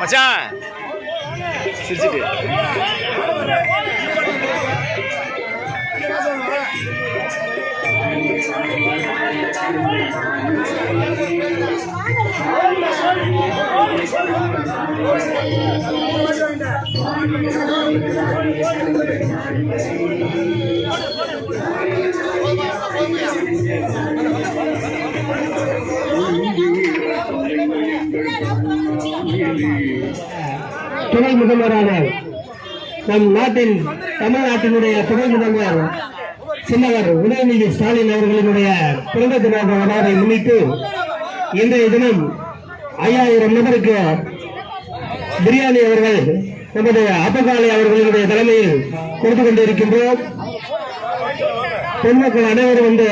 மச்சான். சிரிச்சிட்டு. துணை முதல்வரான நம் நாட்டின் தமிழ்நாட்டினுடைய துணை முதல்வர் சின்னவர் உதயநிதி ஸ்டாலின் அவர்களினுடைய பிறந்த தின விழாவை முன்னிட்டு இன்றைய தினம் ஐயாயிரம் நபருக்கு பிரியாணி அவர்கள் நமது அப்பகாலை அவர்களினுடைய தலைமையில் கொடுத்து கொண்டிருக்கின்றோம். பொதுமக்கள் அனைவரும் இந்த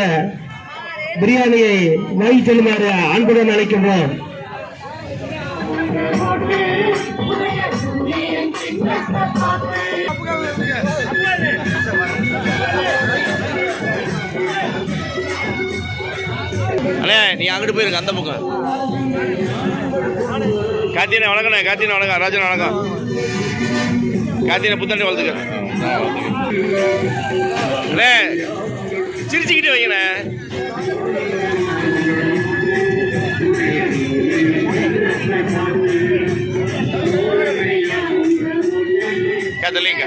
பிரியாணியை வாங்கி செல்லுமாறு அன்புடன் அழைக்கின்றோம். அண்ணே நீ அங்கிட்டு போயிருக்க அந்த பக்கம். கார்த்தியனை வணக்கண்ணே கார்த்தியனை வணக்கம் ராஜன் வணக்கம். கார்த்தியனை புத்தாண்டு வளர்த்துக்க அண்ணே சிரிச்சுக்கிட்டு வைங்கண்ணே. கதலிங்க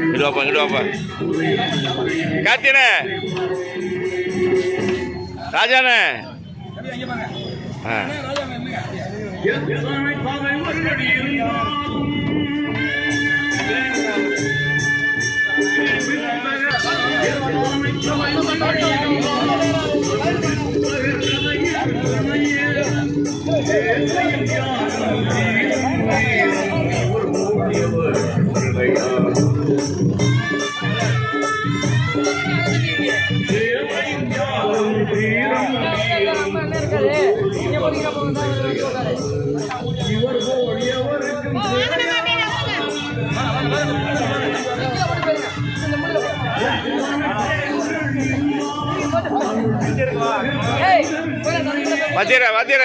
இங்கிட்டு வாப்பா இங்கிட்டு வாப்பா. கார்த்தியனே ராஜாண்ணே. ஆ. வாத்தியார வாத்தியார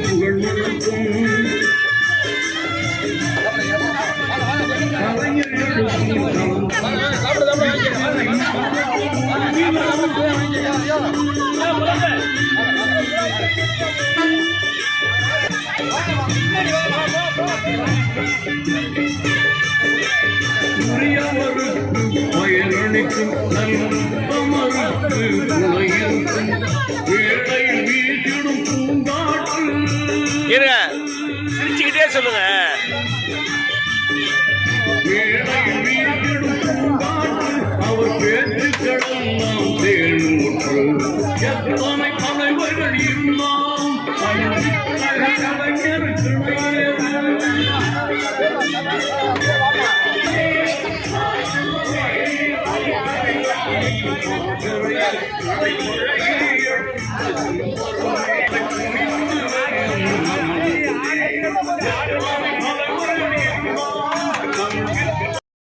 பயனளிக்கும் நல்லமருக்கு உலகிற்கும் வேளையில் பூங்காற்று சிரிச்சுக்கிட்டே சொல்லுங்க. வேளையில் பூங்காற்று அவர் பேச்சுக்களெல்லாம் எத்தனை தலைவர்கள் இருந்தாம் கலைஞருக்கு